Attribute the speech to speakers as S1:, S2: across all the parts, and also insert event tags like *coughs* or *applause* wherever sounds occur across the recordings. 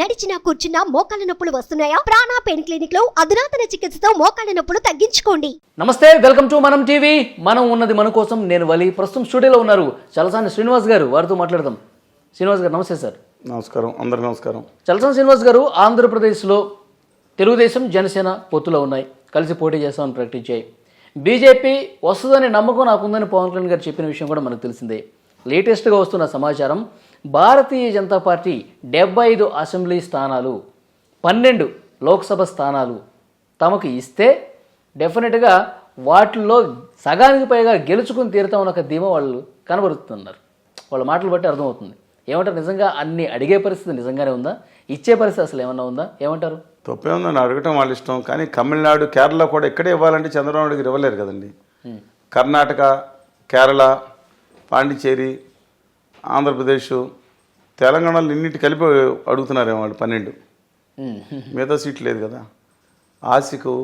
S1: నడిచినా కూర్చున్నా మోకాళ్ళ నొప్పులు వస్తున్నాయా? ప్రాణా పెయిన్ క్లినిక్లో అధునాతన చికిత్సతో మోకాళ్ళ నొప్పులు తగ్గించుకోండి.
S2: నమస్తే వెల్కమ్ టు మనం టీవీ. మనం ఉన్నది మన కోసం నేను వలి. ప్రస్తుతం స్టూడియోలో ఉన్నారు చలసాని శ్రీనివాస్ గారు. వారితో మాట్లాడదాం. శ్రీనివాస్ గారు నమస్తే సార్.
S3: నమస్కారం. అందరికి నమస్కారం.
S2: చలసాని శ్రీనివాస్ గారు ఆంధ్రప్రదేశ్లో తెలుగుదేశం జనసేన పొత్తులో ఉన్నాయి. కలిసి పోటీ చేస్తామని ప్రకటించాయి. బీజేపీ వస్తుందనే నమ్మకం నాకుందని పవన్ కళ్యాణ్ గారు చెప్పిన విషయం కూడా మనకు తెలిసిందే. లేటెస్ట్గా వస్తున్న సమాచారం భారతీయ జనతా పార్టీ డెబ్బై ఐదు అసెంబ్లీ స్థానాలు పన్నెండు లోక్సభ స్థానాలు తమకు ఇస్తే డెఫినెట్గా వాటిల్లో సగానికి పైగా గెలుచుకుని తీరుతామని ఒక ధీమా వాళ్ళు కనబరుస్తున్నారు వాళ్ళ మాటలు బట్టి అర్థమవుతుంది. ఏమంటారు? నిజంగా అన్ని అడిగే పరిస్థితి నిజంగానే ఉందా? ఇచ్చే పరిస్థితి అసలు ఏమన్నా ఉందా? ఏమంటారు?
S3: తప్పే ఉందని అడగటం వాళ్ళ ఇష్టం కానీ తమిళనాడు కేరళ కూడా ఇక్కడే ఇవ్వాలంటే చంద్రబాబు నాయుడుకి ఇవ్వలేరు కదండి. కర్ణాటక కేరళ పాండిచేరి ఆంధ్రప్రదేశ్ తెలంగాణలో ఇన్నిటి కలిపి అడుగుతున్నారేమో వాళ్ళు పన్నెండు. మిగతా సీట్ లేదు కదా. ఆశకు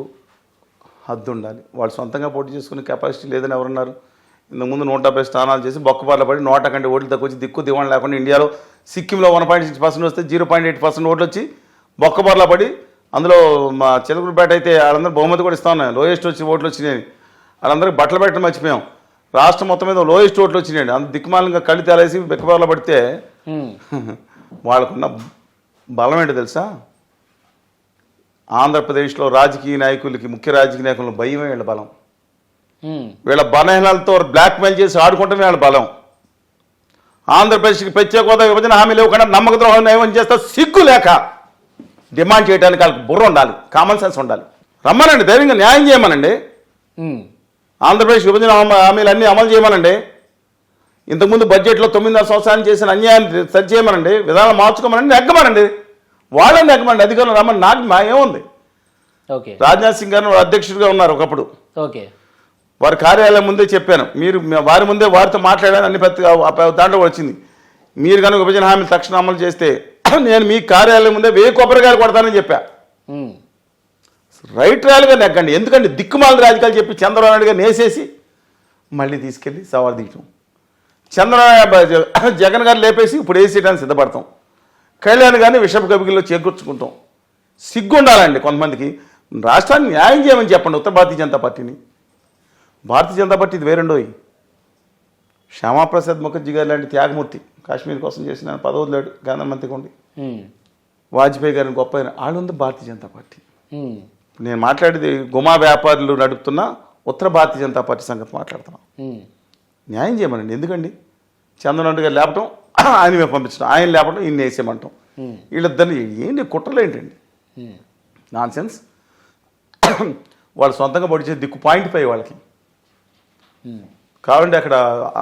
S3: హద్దు ఉండాలి. వాళ్ళు సొంతంగా పోటీ చేసుకునే కెపాసిటీ లేదని ఎవరున్నారు? ఇంతకుముందు నూట డెబ్బై స్థానాలు చేసి బొక్కపాట్ల పడి నూట కంటే ఓట్లు తక్కువ వచ్చి దిక్కు దివాణం లేకుండా ఇండియాలో సిక్కింలో వన్ పాయింట్ సిక్స్ పర్సెంట్ వస్తే జీరో పాయింట్ ఎయిట్ పర్సెంట్ ఓట్లు వచ్చి బొక్కపాట్ల పడి అందులో మా చిలకలపేట అయితే వాళ్ళందరూ బహుమతి కూడా ఇస్తా ఉన్నాయి? లోయెస్ట్ వచ్చి ఓట్లు వచ్చినాయి వాళ్ళందరికీ బట్టలు పెట్టడం మర్చిపోయాం. రాష్ట్రం మొత్తం మీద లోయెస్ట్ ఓట్లు వచ్చినాయండి. అంత దిక్కుమాలంగా కళ్ళు తేలేసి బెక్కబార్ల పడితే వాళ్ళకున్న బలం ఏంటో తెలుసా? ఆంధ్రప్రదేశ్లో రాజకీయ నాయకులకి ముఖ్య రాజకీయ నాయకుల భయమే వీళ్ళ బలం. వీళ్ళ బలహీనలతో బ్లాక్మెయిల్ చేసి ఆడుకుంటమే వీళ్ళ బలం. ఆంధ్రప్రదేశ్కి ప్రత్యేక హోదా విభజన హామీ లేకుండా నమ్మక ద్రోహం ఏమని చేస్తా సిగ్గు లేక డిమాండ్ చేయడానికి వాళ్ళకి బుర్ర ఉండాలి కామన్ సెన్స్ ఉండాలి. రమ్మనండి ధైర్యంగా న్యాయం చేయమనండి. ఆంధ్రప్రదేశ్ విభజన హామీ- హామీలు అన్నీ అమలు చేయమనండి. ఇంతకుముందు బడ్జెట్లో తొమ్మిదిన్నర సంవత్సరాలు చేసిన అన్యాయాన్ని సరి చేయమనండి విధానం మార్చుకోమనండి. నెగ్గమనండి. వాళ్ళని నెగ్గమనండి. అధికారులు రమ్మని నాకు మా ఏముంది
S2: ఓకే.
S3: రాజ్నాథ్ సింగ్ గారు అధ్యక్షుడిగా ఉన్నారు ఒకప్పుడు.
S2: ఓకే.
S3: వారి కార్యాలయం ముందే చెప్పాను. మీరు వారి ముందే వారితో మాట్లాడాను అన్ని పత్రిక ఆ ప- దాంట్లో వచ్చింది. మీరు కనుక విభజన హామీలు తక్షణం అమలు చేస్తే నేను మీ కార్యాలయం ముందే వెయ్యి కొబ్బరికాయలు కొడతానని చెప్పా.
S2: ఉమ్,
S3: రైట్ ర్యాలీగా నెగ్గండి. ఎందుకంటే దిక్కుమాల రాజకీయాలు చెప్పి చంద్రబాబు నాయుడు గారు నేసేసి మళ్ళీ తీసుకెళ్ళి సవాల్ తీయటం. చంద్రబాబు *coughs* జగన్ గారు లేపేసి ఇప్పుడు వేసేయడానికి సిద్ధపడతాం? కళ్యాణ్ గారిని విషపు కవిగిల్లో చేకూర్చుకుంటాం. సిగ్గు ఉండాలండి కొంతమందికి. రాష్ట్రాన్ని న్యాయం చేయమని చెప్పండి ఉత్తర భారతీయ జనతా పార్టీని. భారతీయ జనతా పార్టీ ఇది వేరండోయి. శ్యామాప్రసాద్ ముఖర్జీ గారు లాంటి త్యాగమూర్తి కాశ్మీర్ కోసం చేసిన ఆయన పదవులేడు ప్రధానమంత్రిగా ఉండి
S2: ఉమ్,
S3: వాజ్పేయి గారిని గొప్ప ఆయన. వాళ్ళు ఉంది భారతీయ జనతా పార్టీ. నేను మాట్లాడేది గుమా వ్యాపారులు నడుపుతున్న ఉత్తర భారతీయ జనతా పార్టీ సంగతి మాట్లాడుతున్నాం న్యాయం చేయమనండి. ఎందుకండి? చంద్రబాబు గారు లేపటం *clears throat* ఆయన మేము పంపించడం ఆయన లేపటం ఈయన వేసేయమంటాం. వీళ్ళిద్దరిని ఏంటి కుట్రలు ఏంటండి? నాన్ సెన్స్ *clears throat* వాళ్ళు సొంతంగా పొడిచే దిక్కు పాయింట్ పై వాళ్ళకి. కావాలంటే అక్కడ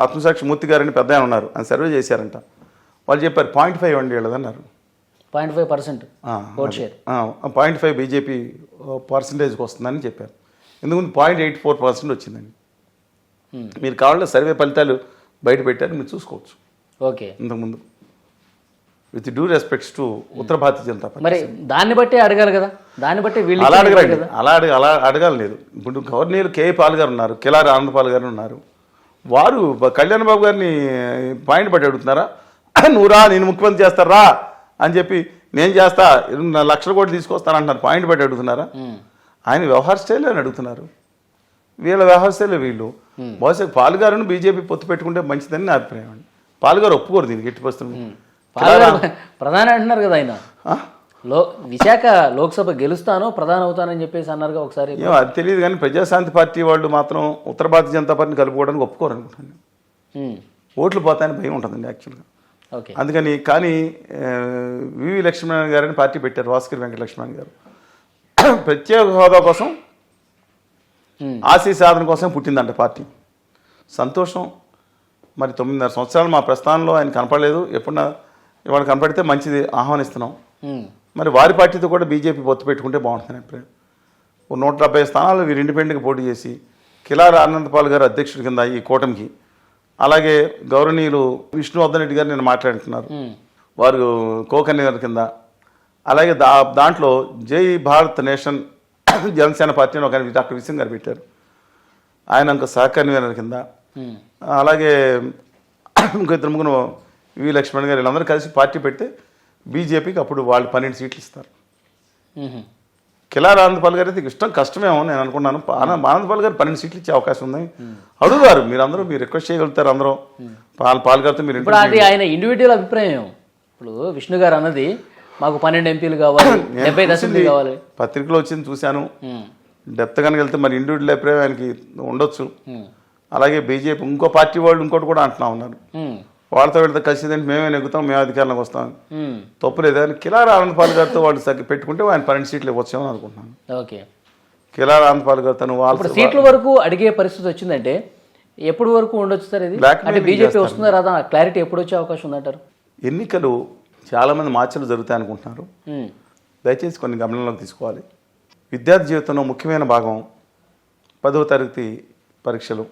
S3: ఆత్మసాక్షి మూర్తి గారని పెద్ద ఆయన ఉన్నారు. ఆయన సర్వే చేశారంట. వాళ్ళు చెప్పారు పాయింట్ ఫైవ్ అండి వీళ్ళదన్నారు.
S2: Point five percent vote share
S3: point five BJP పర్సంటేజ్కి వస్తుందని చెప్పారు. ఎందుకంటే పాయింట్ ఎయిట్ ఫోర్ పర్సెంట్ వచ్చిందండి. మీరు కావాలంటే సర్వే ఫలితాలు బయట పెట్టారు మీరు చూసుకోవచ్చు.
S2: ఓకే.
S3: ఇంతకుముందు. విత్ డ్యూ రెస్పెక్ట్స్ టు ఉత్తర భారతీయ జనతా పార్టీ.
S2: మరి దాన్ని బట్టి అడగాలి కదా. దాన్ని బట్టి వీళ్ళు
S3: అలా అడగరండి.
S2: కదా.
S3: అలా అడగ అలా అడగాలి లేదు. ఇప్పుడు గవర్నర్ కేఏ పాల్ గారు ఉన్నారు కిలారి ఆనందపాల్ గారు ఉన్నారు. వారు కళ్యాణ్ బాబు గారిని పాయింట్ పట్టి అడుగుతున్నారా? *clears throat* నువ్వు రా నేను ముఖ్యమంత్రి చేస్తారా అని చెప్పి నేను చేస్తా లక్షల కోట్లు తీసుకొస్తానంటున్నారు. పాయింట్ పట్టి అడుగుతున్నారా? ఆయన వ్యవహార స్టైల్ అని అడుగుతున్నారు. వీళ్ళ వ్యవహార స్టైల్ వీళ్ళు. బహుశా పాలుగారును బీజేపీ పొత్తు పెట్టుకుంటే మంచిదని నా అభిప్రాయం అండి. పాలుగారు ఒప్పుకోరు దీనికి ఎట్టి పరిస్థితుల్లో.
S2: పాలగారు ప్రధాని అంటున్నారు కదా ఆయన. లో విశాఖ లోక్సభ గెలుస్తాను ప్రధాని అవుతానని చెప్పేసి అన్నారుగా ఒకసారి.
S3: అది తెలియదు కానీ ప్రజాశాంతి పార్టీ వాళ్ళు మాత్రం ఉత్తర భారతీయ జనతా పార్టీని కలుపుకోవడానికి ఒప్పుకోరు అనుకుంటాను
S2: ఉమ్,
S3: ఓట్లు పోతాయని భయం ఉంటుందండి యాక్చువల్గా అందుకని కానీ వివి లక్ష్మణ్ గారని పార్టీ పెట్టారు వాస్కర్ వెంకట లక్ష్మణ్ గారు. *clears throat* ప్రత్యేక హోదా కోసం ఆశీ సాధన కోసం పుట్టిందంట పార్టీ. సంతోషం. మరి తొమ్మిదిన్నర సంవత్సరాలు మా ప్రస్థానంలో ఆయన కనపడలేదు. ఎప్పుడన్నా ఇవాళ కనపడితే మంచిది ఆహ్వానిస్తున్నాం. మరి వారి పార్టీతో కూడా బీజేపీ పొత్తు పెట్టుకుంటే బాగుంటుంది అభిప్రాయం. ఓ నూట డెబ్బై స్థానాలు వీరు ఇండిపెండెంట్గా పోటీ చేసి కిలార ఆనందపాల్ గారు అధ్యక్షుడి కింద ఈ కూటమికి అలాగే గౌరవనీయులు విష్ణువర్ధన్ రెడ్డి గారు నేను మాట్లాడుతున్నారు. వారు కోకన్వీనర్ కింద. అలాగే దా దాంట్లో జై భారత్ నేషన్ *coughs* జనసేన పార్టీ అని ఒక డాక్టర్ విసింగ్ గారు పెట్టారు. ఆయన ఇంకో సహ కన్వీనర్ కింద అలాగే *coughs* ఇంకో ఇద్దరు ముగ్గురు వి లక్ష్మణ్ గారు వీళ్ళందరూ కలిసి పార్టీ పెడితే బీజేపీకి అప్పుడు వాళ్ళు పన్నెండు సీట్లు ఇస్తారు. కిలార్ ఆనందపాల్ గారు అయితే ఇష్టం కష్టమేమో నేను అనుకున్నాను. ఆన- ఆనందపాల్ గారు పన్నెండు సీట్లు ఇచ్చే అవకాశం ఉంది. అడుగుతారు మీరు అందరూ మీరు రిక్వెస్ట్ చేయగలుగుతారు అందరూ. పాల్ పాల్ గారితో మీరు
S2: ఇప్పుడు అది ఆయన ఇండివిజువల్ అభిప్రాయం. ఇప్పుడు విష్ణు గారు అన్నది మాకు పన్నెండు ఎంపీలు కావాలి *coughs* డెబ్బై
S3: చూసింది
S2: కావాలి.
S3: పత్రికలో వచ్చింది చూశాను. డెప్త్ కనుక వెళ్తే మరి ఇండివిజువల్ అభిప్రాయం ఆయనకి ఉండొచ్చు. అలాగే బీజేపీ ఇంకో పార్టీ వాళ్ళు ఇంకోటి కూడా అంటున్నా ఉన్నారు. వాళ్ళతో వెళ్తే ఖచ్చితంగా మేమే నెగ్గుతాం మేము అధికారంలోకి వస్తాం.
S2: మ్మ్.
S3: తప్పు లేదు. కానీ కిలార్ ఆనందపాల్ గారితో వాళ్ళు సగ్గి పెట్టుకుంటే ఆయన పన్నెండు సీట్లు ఇవ్వచ్చేమో అనుకుంటున్నాను.
S2: ఓకే.
S3: కిలార్ ఆనందపాల్ గారు తను వాళ్ళ
S2: సీట్ల వరకు అడిగే పరిస్థితి వచ్చిందంటే ఎప్పుడు వరకు ఉండొచ్చు సార్ ఇది? అంటే బీజేపీ. వస్తుందా రాదా? క్లారిటీ ఎప్పుడు వచ్చే అవకాశం ఉందంటారు?
S3: ఎన్నికలు చాలామంది మార్చలు జరుగుతాయి అనుకుంటున్నారు. దయచేసి కొన్ని గమనంలోకి తీసుకోవాలి. విద్యార్థి జీవితంలో ముఖ్యమైన భాగం పదవ తరగతి పరీక్షలు.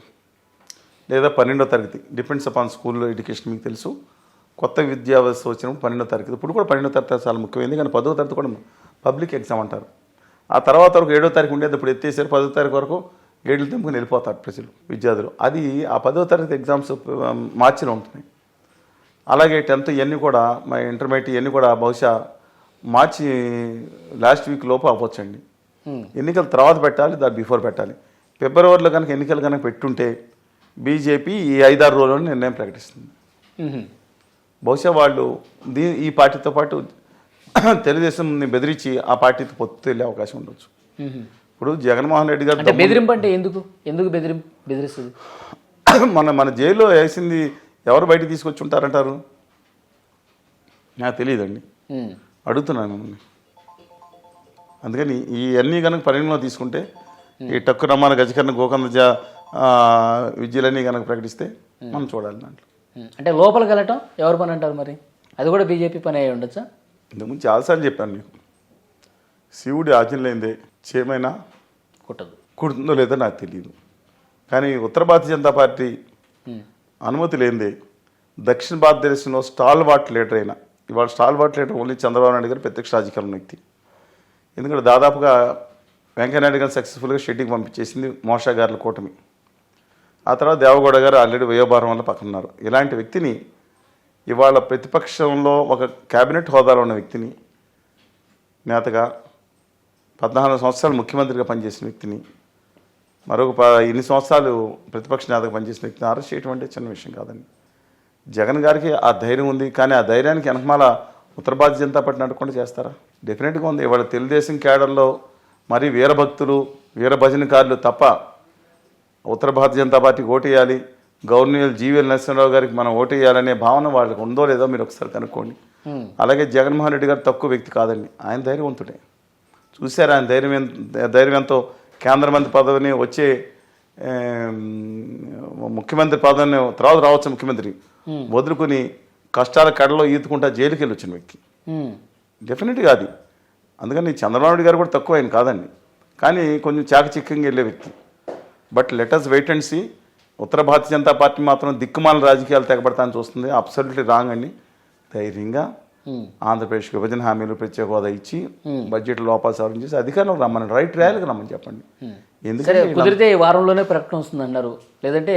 S3: లేదా పన్నెండో తరగతి. డిపెండ్స్ అపాన్ స్కూల్లో ఎడ్యుకేషన్ మీకు తెలుసు. కొత్త విద్యా వ్యవస్థ వచ్చినప్పుడు పన్నెండో తరగతి. ఇప్పుడు కూడా పన్నెండో తరగతి చాలా ముఖ్యమైనది కానీ పదవ తరగతి కూడా పబ్లిక్ ఎగ్జామ్ అంటారు. ఆ తర్వాత వరకు ఏడో తారీఖు ఉండేది. ఇప్పుడు ఎత్తేసారు పదో తారీఖు వరకు ఏళ్ళు తెంపుకొని వెళ్ళిపోతారు ప్రజలు విద్యార్థులు. అది ఆ పదో తరగతి ఎగ్జామ్స్ ఆ, మార్చిలో ఉంటున్నాయి. అలాగే టెన్త్ ఇవన్నీ కూడా మా ఇంటర్మీడియట్ ఇవన్నీ కూడా బహుశా మార్చి లాస్ట్ వీక్ లోపు అవ్వచ్చండి.
S2: మ్మ్.
S3: ఎన్నికల తర్వాత పెట్టాలి దాని బిఫోర్ పెట్టాలి. ఫిబ్రవరిలో కనుక ఎన్నికలు కనుక పెట్టుంటే బీజేపీ ఈ ఐదారు రోజుల్లో నిర్ణయం ప్రకటిస్తుంది. బహుశా వాళ్ళు దీ ఈ పార్టీతో పాటు తెలుగుదేశంని బెదిరించి ఆ పార్టీతో పొత్తు వెళ్ళే అవకాశం ఉండొచ్చు. ఇప్పుడు జగన్మోహన్ రెడ్డి గారు
S2: బెదిరింపు అంటే ఎందుకు? ఎందుకు బెదిరింపు బెదిరిస్తుంది? *clears throat*
S3: మన మన జైల్లో వేసింది ఎవరు బయటికి తీసుకొచ్చి ఉంటారంటారు నాకు తెలియదండి. అడుగుతున్నాను మిమ్మల్ని. అందుకని ఈ అన్నీ కనుక పరిగణలో తీసుకుంటే ఈ టక్కు రమ్మాన గజకర్ణ గోకంద విద్యలన్నీ కనుక ప్రకటిస్తే మనం చూడాలి దాంట్లో.
S2: అంటే లోపలికి వెళ్ళటం ఎవరు పని అంటారు మరి? అది కూడా బీజేపీ పని అయి ఉండొచ్చా?
S3: ఇంతకుముందు చాలాసార్లు చెప్పాను మీకు. శివుడి ఆజ్ఞ లేనిదే చేమైనా
S2: కుట్టదు.
S3: కుడుతుందో లేదో నాకు తెలియదు కానీ ఉత్తర భారతీయ జనతా పార్టీ. అనుమతి లేనిదే దక్షిణ భారతదేశంలో స్టాల్ వాట్ లీడర్ అయిన ఇవాళ stalwart leader only Chandrababu Naidu garu ప్రత్యక్ష రాజకీయాల వ్యక్తి. ఎందుకంటే దాదాపుగా వెంకయ్యనాయుడు గారు సక్సెస్ఫుల్గా షెడ్యూల్కి పంపించేసింది మోషా గారుల కూటమి. ఆ తర్వాత దేవగౌడ గారు ఆల్రెడీ వయోభారం వల్ల పక్కన ఉన్నారు ఇలాంటి వ్యక్తిని ఇవాళ ప్రతిపక్షంలో ఒక క్యాబినెట్ హోదాలో ఉన్న వ్యక్తిని నేతగా పద్నాలుగు సంవత్సరాలు ముఖ్యమంత్రిగా పనిచేసిన వ్యక్తిని మరొక ప ఇన్ని సంవత్సరాలు ప్రతిపక్ష నేతగా పనిచేసిన వ్యక్తిని అరెస్ట్ చేయటం అంటే చిన్న విషయం కాదండి. జగన్ గారికి ఆ ధైర్యం ఉంది కానీ ఆ ధైర్యానికి వెనకమాల ఉత్తర భారతీయ జనతా పార్టీ నడకుండా చేస్తారా? డెఫినెట్గా ఉంది. ఇవాళ తెలుగుదేశం క్యాడర్లో మరి వీరభక్తులు వీరభజనకారులు తప్ప ఉత్తర భారతీయ జనతా పార్టీకి ఓటేయాలి. గవర్నర్ జీవీఎల్ నరసింహరావు గారికి మనం ఓటేయాలనే భావన వాళ్ళకి ఉందో లేదో మీరు ఒకసారి కనుక్కోండి. అలాగే జగన్మోహన్ రెడ్డి గారు తక్కువ వ్యక్తి కాదండి. ఆయన ధైర్యవంతుడే. చూశారు ఆయన ధైర్యం ధైర్యం ఎంతో? కేంద్ర మంత్రి పదవిని వచ్చే ముఖ్యమంత్రి పదవిని తర్వాత రావచ్చు ముఖ్యమంత్రి వదులుకుని కష్టాల కడలో ఈదుకుంటా జైలుకి వెళ్ళి వచ్చిన వ్యక్తి. డెఫినెట్గా అది. అందుకని చంద్రబాబు నాయుడు గారు కూడా తక్కువ ఆయన కాదండి. కానీ కొంచెం చాకచిక్యంగా వెళ్ళే వ్యక్తి. But let us wait and see. Uttara Bharatiya Janata party మాత్రం దిక్కుమాల రాజకీయాలు తెగబడతానని చూస్తుంది. అబ్సల్యూట్లీ రాంగ్ అండి. ధైర్యంగా
S2: మ్మ్.
S3: ఆంధ్రప్రదేశ్ విభజన హామీలు ప్రత్యేక హోదా ఇచ్చి బడ్జెట్ లోపాలు సవరణ చేసి అధికారంలో రమ్మని రైట్ ర్యాలీకి రమ్మని చెప్పండి.
S2: సరే
S3: ఎందుకంటే
S2: కుదిరితే ఈ వారంలోనే ప్రకటన వస్తుంది అన్నారు. లేదంటే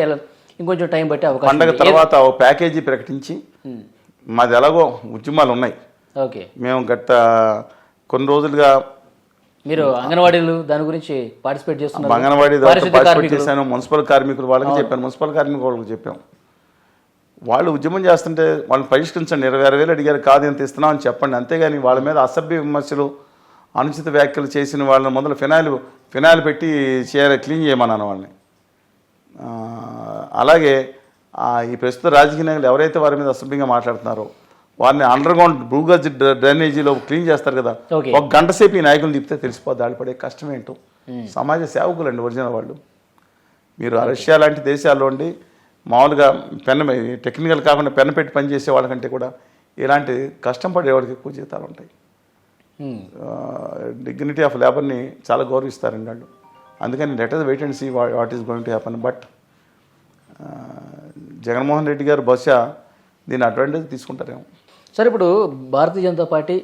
S2: ఇంకొంచెం టైం పట్టే అవకాశం
S3: పండగ. తర్వాత ఓ ప్యాకేజీ ప్రకటించి. మాది ఎలాగో ఉద్యమాలు ఉన్నాయి.
S2: ఓకే.
S3: మేము గత కొన్ని రోజులుగా
S2: మీరు అంగన్వాడీలు దాని గురించి పార్టిసిపేట్ చేస్తున్నారు.
S3: అంగన్వాడీ పార్టిసిపేట్ చేశాను. మున్సిపల్ కార్మికులు వాళ్ళకి చెప్పాను. మున్సిపల్ కార్మికులు వాళ్ళకి చెప్పాం. వాళ్ళు ఉద్యమం చేస్తుంటే వాళ్ళని పరిష్కరించండి. ఇరవై ఆరు వేలు అడిగారు. కాదు ఎంత ఇస్తున్నాం అని చెప్పండి. అంతేగాని వాళ్ళ మీద అసభ్య విమర్శలు అనుచిత వ్యాఖ్యలు చేసిన వాళ్ళని మొదలు ఫినాయిల్ ఫినాయిల్ పెట్టి చేయాలి క్లీన్ చేయమన్నాను వాళ్ళని. అలాగే ఈ ప్రస్తుత రాజకీయ నాయకులు ఎవరైతే వారి మీద అసభ్యంగా మాట్లాడుతున్నారో వారిని అండర్ గ్రౌండ్ భూగజ్ డ్రైనేజీలో క్లీన్ చేస్తారు కదా. ఒక గంట సేపు ఈ నాయకులు తిప్పితే తెలిసిపోద్ది. వాళ్ళు పడే కష్టం ఏంటో. సమాజ సేవకులు అండి ఒరిజినల్ వాళ్ళు. మీరు రష్యా లాంటి దేశాల్లో ఉండి మామూలుగా పెన్ టెక్నికల్ కాకుండా పెన్ పెట్టి పనిచేసే వాళ్ళకంటే కూడా ఇలాంటి కష్టం పడేవాడికి ఎక్కువ జీతాలు ఉంటాయి. డిగ్నిటీ ఆఫ్ లేబర్ని చాలా గౌరవిస్తారండి వాళ్ళు. అందుకని let us wait and see what is going to happen but Jaganmohan Reddy garu బహుశా దీని అడ్వాంటేజ్ తీసుకుంటారేమో.
S2: సరే ఇప్పుడు భారతీయ జనతా పార్టీ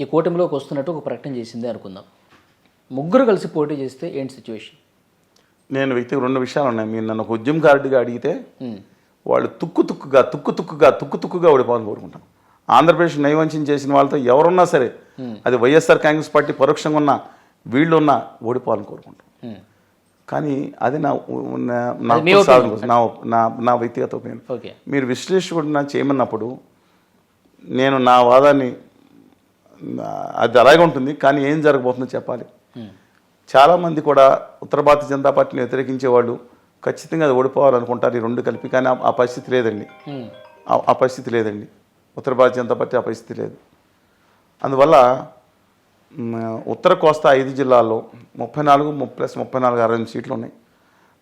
S2: ఈ కూటమిలోకి వస్తున్నట్టు ఒక ప్రకటన చేసింది అనుకుందాం. ముగ్గురు కలిసి పోటీ చేస్తే ఏంటి సిచ్యువేషన్
S3: నేను వ్యక్తికి రెండు విషయాలు ఉన్నాయి. మీరు నన్ను ఒక ఉద్యమకారుడిగా అడిగితే వాళ్ళు తుక్కు తుక్కుగా తుక్కు తుక్కుగా తుక్కు తుక్కుగా ఓడిపోవాలని కోరుకుంటాం ఆంధ్రప్రదేశ్ నైవంచం చేసిన వాళ్ళతో ఎవరున్నా సరే అది వైఎస్ఆర్ కాంగ్రెస్ పార్టీ పరోక్షంగా ఉన్నా వీళ్ళు ఉన్నా ఓడిపోవాలని కోరుకుంటాం. కానీ అది నా నా- నా వ్యక్తిగత ఒపీనియన్. మీరు విశ్లేషకుడు నా చేయమన్నప్పుడు నేను నా వాదాన్ని అది అలాగే ఉంటుంది కానీ ఏం జరగబోతుందో చెప్పాలి. చాలామంది కూడా ఉత్తర భారతీయ జనతా పార్టీని వ్యతిరేకించే వాళ్ళు ఖచ్చితంగా అది ఓడిపోవాలనుకుంటారు ఈ రెండు కలిపి కానీ ఆ- పరిస్థితి లేదండి. ఆ- పరిస్థితి లేదండి. ఉత్తర భారతీయ జనతా పార్టీ ఆ పరిస్థితి లేదు. అందువల్ల ఉత్తర కోస్తా ఐదు జిల్లాల్లో ముప్పై నాలుగు ప్లస్ ముప్పై నాలుగు అరవై సీట్లు ఉన్నాయి.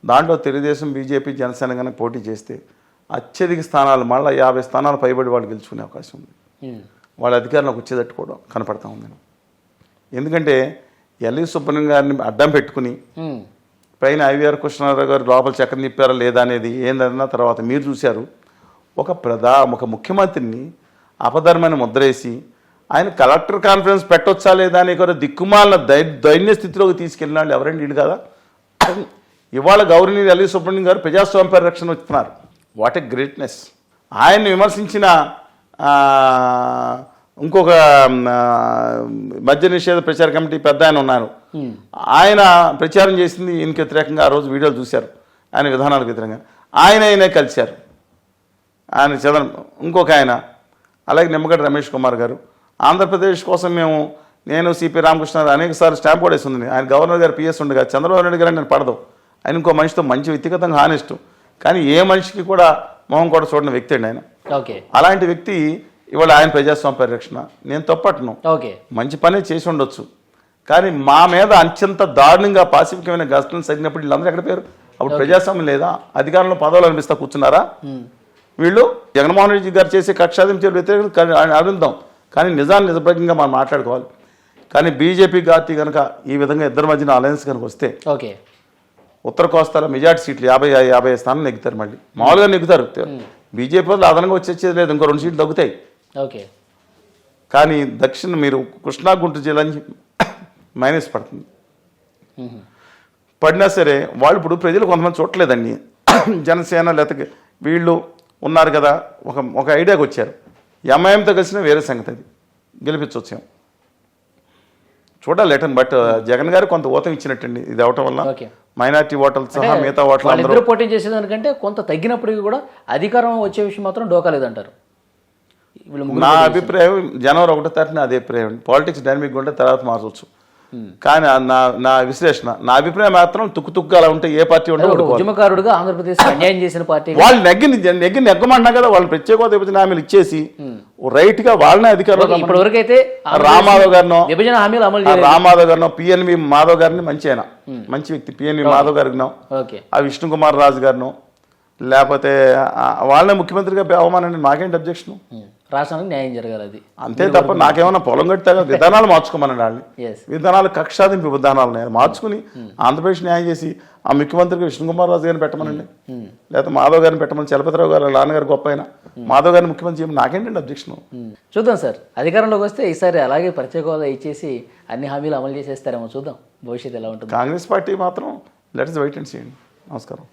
S3: దాంట్లో తెలుగుదేశం బీజేపీ జనసేన కనుక పోటీ చేస్తే అత్యధిక స్థానాలు మళ్ళీ యాభై స్థానాలు పైబడి వాళ్ళు గెలుచుకునే అవకాశం ఉంది. వాళ్ళ అధికారంలోకి వచ్చేటట్టు కూడా కనపడతా ఉంది. ఎందుకంటే ఎల్వి సుబ్రహ్మణ్యం గారిని అడ్డం పెట్టుకుని. పైన ఐవీఆర్ కృష్ణారావు గారు లోపల చక్రం తిప్పారా లేదా అనేది ఏందన్న తర్వాత మీరు చూశారు. ఒక ప్రధా ఒక ముఖ్యమంత్రిని అపధర్మని ముద్రేసి ఆయన కలెక్టర్ కాన్ఫరెన్స్ పెట్టొచ్చా లేదా అని కూడా దిక్కుమాలిన దై దైన్య స్థితిలోకి తీసుకెళ్ళిన వాళ్ళు ఎవరండి? కదా? ఇవాళ గౌరవనీయులు ఎల్వి సుబ్రహ్మణ్యం గారు ప్రజాస్వామ్య పరిరక్షణ వచ్చినారు వాట్ ఎ గ్రేట్నెస్. ఆయన్ని విమర్శించిన ఇంకొక మద్య నిషేధ ప్రచార కమిటీ పెద్ద ఆయన ఉన్నారు. ఆయన ప్రచారం చేసింది ఈయనకి వ్యతిరేకంగా ఆ రోజు వీడియోలు చూశారు. ఆయన విధానాలకు వ్యతిరేకంగా. ఆయన ఆయనే కలిశారు. ఆయన చంద్ర ఇంకొక ఆయన అలాగే నిమ్మగడ్డ రమేష్ కుమార్ గారు. ఆంధ్రప్రదేశ్ కోసం మేము నేను సిపి రామకృష్ణ అనేక సార్లు స్టాంప్ కూడా ఉంది ఆయన గవర్నర్ గారు పిఎస్ ఉండగా చంద్రబాబు నాయుడు గారు నేను పడదు. ఆయన ఇంకో మనిషితో మంచి వ్యక్తిగతంగా హానెస్ట్. కానీ ఏ మనిషికి కూడా మొహం కూడా చూడని వ్యక్తి అండి ఆయన.
S2: ఓకే.
S3: అలాంటి వ్యక్తి ఇవాళ ఆయన ప్రజాస్వామ్య పరిరక్షణ. నేను తప్పట్ను.
S2: ఓకే.
S3: మంచి పనే చేసి ఉండొచ్చు. కానీ మా మీద అత్యంత దారుణంగా పాశవికమైన ఘటనలు జరిగినప్పుడు వీళ్ళందరూ ఎక్కడ పేరు అప్పుడు ప్రజాస్వామ్యం లేదా? అధికారంలో పదవులు అనిపిస్తా కూర్చున్నారా? వీళ్ళు జగన్మోహన్ రెడ్డి గారు చేసే కక్షాదించే వ్యతిరేకం అరుందాం కానీ నిజాన్ని నిజప్రజ్ఞంగా మనం మాట్లాడుకోవాలి. కానీ బీజేపీ పార్టీ కనుక ఈ విధంగా ఇద్దరి మధ్యన అలయన్స్ కనుక వస్తే
S2: ఓకే.
S3: ఉత్తర కోస్తాలో మెజార్టీ సీట్లు యాభై యాభై స్థానం నెగ్గుతారు మళ్ళీ. మామూలుగా నెగ్గుతారు. బీజేపీ వాళ్ళు అదనంగా వచ్చేది లేదు. ఇంకో రెండు సీట్లు తగ్గుతాయి.
S2: ఓకే.
S3: కానీ దక్షిణ మీరు కృష్ణా గుంటూరు జిల్లా నుంచి మైనస్ పడుతుంది. పడినా సరే వాళ్ళు ఇప్పుడు ప్రజలు కొంతమంది చూడలేదండి జనసేన లేకపోతే వీళ్ళు ఉన్నారు కదా ఒక ఒక ఐడియాకి వచ్చారు. ఎంఐఎంతో కలిసిన వేరే సంగతి అది. గెలిపించవచ్చాం చూడాలి బట్ జగన్ గారు కొంత ఊతం ఇచ్చినట్టండి. ఇది అవటం వల్ల. మైనార్టీ ఓటర్లు సహా మిగతా ఓటర్లు అందరూ
S2: పోటీ చేసేదానికంటే కొంత తగ్గినప్పటికీ కూడా అధికారం వచ్చే విషయం మాత్రం డోకాలేదంటారు
S3: నా అభిప్రాయం జనవరి ఒకటో తారీఖున అదే అభిప్రాయం. పాలిటిక్స్ డైనమిక్ ఉంటే తర్వాత మార్చవచ్చు కానీ నా నా విశ్లేషణ నా అభిప్రాయం మాత్రం తుక్కు తుక్కు అలా ఉంటే ఏ పార్టీ ఓడిపోవాలి.
S2: ఉద్యమకారుడుగా ఆంధ్రప్రదేశ్ అన్యాయం చేసిన పార్టీ
S3: వాళ్ళు నెగ్గి నెగ్గి నెగ్గమన్నా కదా వాళ్ళు ప్రత్యేక హోదా విభజన హామీలు ఇచ్చేసి రైట్గా వాళ్ళనే అధికారంలో
S2: ఇప్పటి వరకు అయితే
S3: రామారావు గారినో
S2: విభజన హామీలు అమలు
S3: రామారావు గారినో పిఎన్వి మాధవ్ గారిని మంచి ఆయన మంచి వ్యక్తి పిఎన్వి మాధవ్ గారినో ఆ విష్ణు కుమార్ రాజు గారినో లేకపోతే వాళ్ళనే ముఖ్యమంత్రిగా అవమానండి మాకేంటి అబ్జెక్షన్.
S2: రాష్ట్రానికి న్యాయం జరగాలి అది.
S3: అంతే తప్ప నాకేమన్నా పొలం కట్టే *laughs* విధానాలు మార్చుకోమనండి వాళ్ళని. విధానాలు కక్షాదింపు విధానాలు ఉన్నాయి మార్చుకుని ఆంధ్రప్రదేశ్ న్యాయం చేసి ఆ ముఖ్యమంత్రికి విష్ణుకుమార్ రాజు గారిని పెట్టమనండి. లేకపోతే మాధవ్ గారిని పెట్టమని చలపతిరావు గారు నాన్నగారు గొప్ప ఆయన. మాధవ్ గారిని ముఖ్యమంత్రి చేయమని నాకేంటండి అబ్జెక్షన్?
S2: చూద్దాం సార్. అధికారంలోకి వస్తే ఈసారి అలాగే ప్రత్యేక హోదా ఇచ్చేసి అన్ని హామీలు అమలు చేసేస్తారేమో చూద్దాం. భవిష్యత్తు ఎలా ఉంటుంది.
S3: కాంగ్రెస్ పార్టీ మాత్రం లెట్స్ వెయిట్ అండ్ చేయండి నమస్కారం.